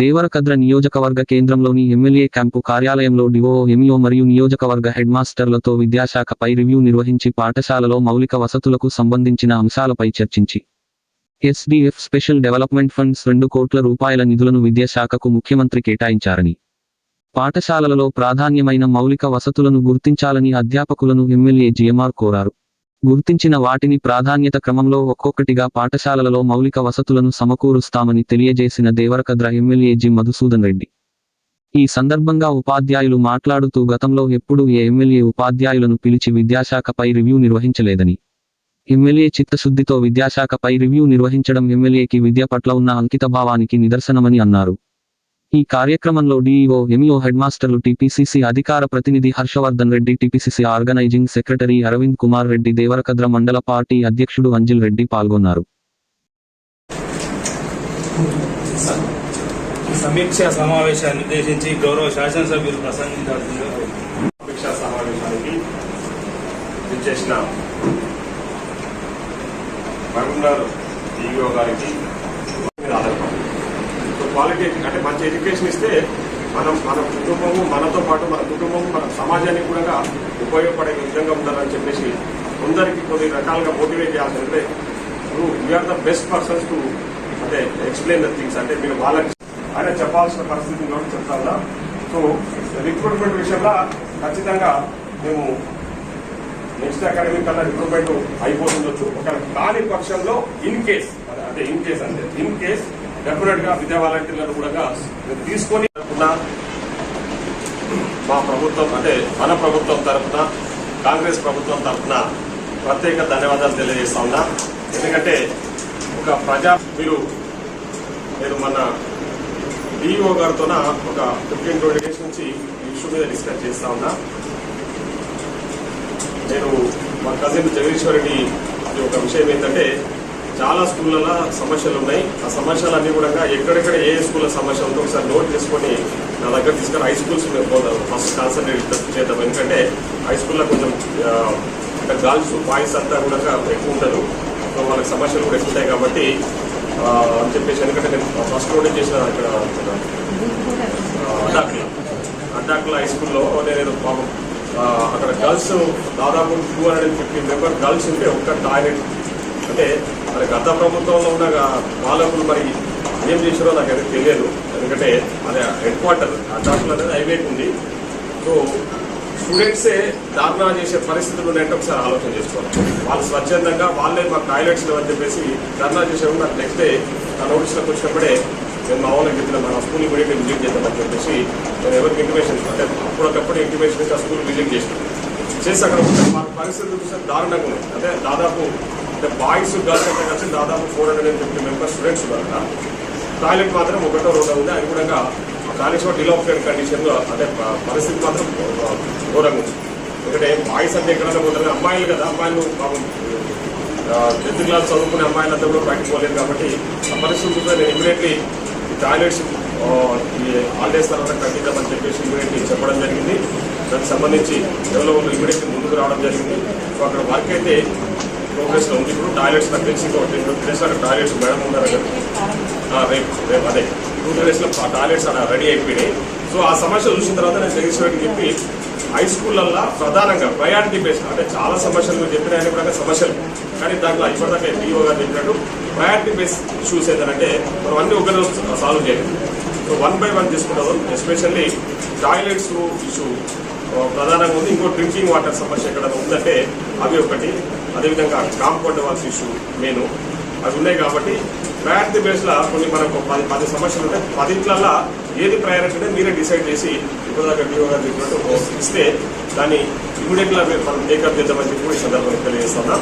దేవరకద్ర నియోజకవర్గ కేంద్రంలోని MLA camp కార్యాలయంలో డివో ఎంఈఓ మరియు నియోజకవర్గ హెడ్మాస్టర్లతో విద్యాశాఖపై రివ్యూ నిర్వహించి పాఠశాలలో మౌలిక వసతులకు సంబంధించిన అంశాలపై చర్చించి. ఎస్డిఎఫ్ స్పెషల్ డెవలప్మెంట్ ఫండ్స్ రెండు కోట్ల రూపాయల నిధులను విద్యాశాఖకు ముఖ్యమంత్రి కేటాయించారని. పాఠశాలలలో ప్రాధాన్యమైన మౌలిక వసతులను గుర్తించాలని అధ్యాపకులను ఎమ్మెల్యే జిఎంఆర్ కోరారు. గుర్తించిన వాటిని ప్రాధాన్యత క్రమంలో ఒక్కొక్కటిగా పాఠశాలలలో మౌలిక వసతులను సమకూరుస్తామని తెలియజేసిన దేవరకద్ర ఎమ్మెల్యే జి. మధుసూదన్ రెడ్డి. ఈ సందర్భంగా ఉపాధ్యాయులు మాట్లాడుతూ గతంలో ఎప్పుడూ ఏ ఎమ్మెల్యే ఉపాధ్యాయులను పిలిచి విద్యాశాఖపై రివ్యూ నిర్వహించలేదని. ఎమ్మెల్యే చిత్తశుద్ధితో విద్యాశాఖపై రివ్యూ నిర్వహించడం ఎమ్మెల్యేకి విద్య పట్ల ఉన్న అంకితభావానికి నిదర్శనమని అన్నారు. ఈ కార్యక్రమంలో డీఈఓ ఎంఈఓ హెడ్మాస్టర్లు టీపీసీసీ అధికార ప్రతినిధి Harshavardhan Reddy TPCC organizing secretary Aravind Kumar Reddy Devarakadra mandal party అధ్యక్షుడు అంజిల్ రెడ్డి పాల్గొన్నారు. సమీక్ష సమావేశాన్ని ఉద్దేశించి గౌరవ శాసనసభ్యులు ప్రసంగించాల్సిందిగా సమీక్షా సమావేశానికి విచ్చేసిన మహబూబ్నగర్ ఈఓ గారికి క్వాలిటీ అంటే మంచి ఎడ్యుకేషన్ ఇస్తే మనం మన కుటుంబము మనతో పాటు మన కుటుంబము మన సమాజానికి కూడా ఉపయోగపడే విధంగా ఉండాలని చెప్పేసి అందరికీ కొన్ని రకాలుగా మోటివేట్ చేయాల్సి ఉంటే నువ్వు you're the best persons to అంటే ఎక్స్ప్లెయిన్ ద థింగ్స్ అంటే మీరు వాళ్ళకి ఆయన చెప్పాల్సిన పరిస్థితిని కూడా చెప్తా సో రిక్రూట్మెంట్ విషయంలో ఖచ్చితంగా మేము నెక్స్ట్ అకాడమిక్ కన్నా రిక్రూట్మెంట్ అయిపోతుండొచ్చు. ఒక కాని పక్షంలో ఇన్ కేస్ అంటే ఇన్ కేస్ అంటే ఇన్ కేస్ డెఫినెట్గా విద్యా వాలంటీర్లను కూడా తీసుకొని తరఫున మా ప్రభుత్వం అంటే మన ప్రభుత్వం తరఫున కాంగ్రెస్ ప్రభుత్వం తరపున ప్రత్యేక ధన్యవాదాలు తెలియజేస్తా ఉన్నా. ఎందుకంటే ఒక ప్రజా మీరు నేను మన డిఈఓ గారితో ఒక ఫిఫ్టీన్ ట్వంటీ డేస్ నుంచి ఇష్యూ మీద డిస్కస్ చేస్తా ఉన్నా. నేను మా కజిన్ జగదీశ్వర్ ఒక విషయం ఏంటంటే చాలా స్కూళ్ళలో సమస్యలు ఉన్నాయి. ఆ సమస్యలు అన్నీ కూడా ఎక్కడెక్కడ ఏ స్కూల్లో సమస్య ఉందో ఒకసారి నోట్ చేసుకొని నా దగ్గర తీసుకొని హై స్కూల్స్ మేము పోదాం. ఫస్ట్ కాన్సన్ట్రేట్ చేద్దాం. ఎందుకంటే హై స్కూల్లో కొంచెం అంటే గర్ల్స్ బాయ్స్ అంతా కూడా ఎక్కువ ఉంటారు సో వాళ్ళకి సమస్యలు కూడా ఎక్కువ ఉంటాయి కాబట్టి అని చెప్పేసి ఎందుకంటే నేను ఫస్ట్ నోట్ చేసిన ఇక్కడ అడ్డాకుల. అడ్డాకుల హై స్కూల్లో నేను పాపం అక్కడ గర్ల్స్ దాదాపు two hundred and fifty member girls ఉంటే ఒక్క టాయిలెట్ అంటే మరి గత ప్రభుత్వంలో ఉన్న పాలకులు మరి ఏం చేశారో నాకు అయితే తెలియదు. ఎందుకంటే అది హెడ్ క్వార్టర్ అడ్డాకులు అనేది హైవేకి ఉంది సో స్టూడెంట్సే ధారణ చేసే పరిస్థితులు ఉన్నాయంటే ఒకసారి ఆలోచన చేసుకోవాలి. వాళ్ళు స్వచ్ఛందంగా వాళ్ళే మాకు టాయిలెట్స్ లేవని చెప్పేసి ధర్నా చేసేవారు నాకు నెక్స్ట్ డే నా నోటీస్లోకి వచ్చినప్పుడే నేను మా వాళ్ళకి చెప్పిన మన స్కూల్ కూడా విజిట్ చేద్దామని చెప్పేసి నేను ఎవరికి ఇంటిమేషన్ అంటే అప్పుడొకప్పుడు ఇంటిమేషన్ ఇచ్చి ఆ స్కూల్ విజిట్ చేసినాం. చేసి అక్కడ మా పరిస్థితులు చూస్తే దారుణంగా ఉన్నాయి. అంటే దాదాపు అంటే బాయ్స్ గర్ల్స్ అంటే కలిసి దాదాపు four hundred and fifty members students ఉన్నారు. టాయిలెట్ మాత్రం ఒకటో రెండో ఉంది. అది కూడా ఆ కాలేజ్ కూడా డిలాప్టెడ్ కండిషన్లో అంటే పరిస్థితి మాత్రం ఘోరంగా ఉంది. ఎందుకంటే బాయ్స్ అంటే ఎక్కడైనా పోతారు. అమ్మాయిలు కదా అమ్మాయిలు పాపం టెన్త్ క్లాస్ చదువుకునే అమ్మాయిలంతా కూడా బయటకు పోలేదు కాబట్టి ఆ పరిస్థితి కూడా నేను ఇమీడియట్లీ టాయిలెట్స్ ఈ హాలిడేస్ తర్వాత కట్టిద్దామని చెప్పేసి ఇమీడియట్లీ చెప్పడం జరిగింది. దానికి సంబంధించి ఎవరో వాళ్ళు ఇమీడియట్లీ ముందుకు రావడం జరిగింది. సో అక్కడ వర్క్ అయితే ప్రోగ్రెస్లో ఉంది. ఇప్పుడు టాయిలెట్స్ నాకు తెలిసి ఒక టెన్ డేస్ అక్కడ టాయిలెట్స్ మేడం ఉన్నారు రేపు రేపు అదే. టూ డేస్లో ఆ టాయిలెట్స్ అక్కడ రెడీ అయిపోయినాయి. సో ఆ సమస్య చూసిన తర్వాత నేను జగదీశ్వరికి చెప్పి హై స్కూళ్ళల్లో ప్రధానంగా ప్రయారిటీ బేస్డ్ అంటే చాలా సమస్యలు మీరు చెప్పిన అన్ని కూడా సమస్యలు. కానీ దాంట్లో ఇప్పటిదాకా డిఓ గారు చెప్పినట్టు ప్రయారిటీ బేస్ ఇష్యూస్ ఏంటంటే మనం అన్ని ఒకరి సాల్వ్ చేయాలి. సో వన్ బై వన్ తీసుకుంటాం. ఎస్పెషల్లీ టాయిలెట్స్ ఇష్యూ ప్రధానంగా ఉంది. ఇంకో డ్రింకింగ్ వాటర్ సమస్య ఎక్కడ ఉందంటే అవి ఒకటి. అదేవిధంగా కాంపౌండ్ వాల్స్ ఇష్యూ మెయిన్ అవి ఉన్నాయి కాబట్టి ప్రయారిటీ బేస్లో కొన్ని మనకు పది పది సమస్యలు ఉంటాయి. పదింట్లల్లో ఏది ప్రయారిటీ అంటే మీరే డిసైడ్ చేసి ఇప్పుడు దాకా డిఓ గారు చెప్పినట్టు ఇస్తే దాన్ని ఇమీడియట్గా మనం టేకప్ చేద్దామని చెప్పి కూడా సందర్భంగా తెలియజేస్తున్నాం.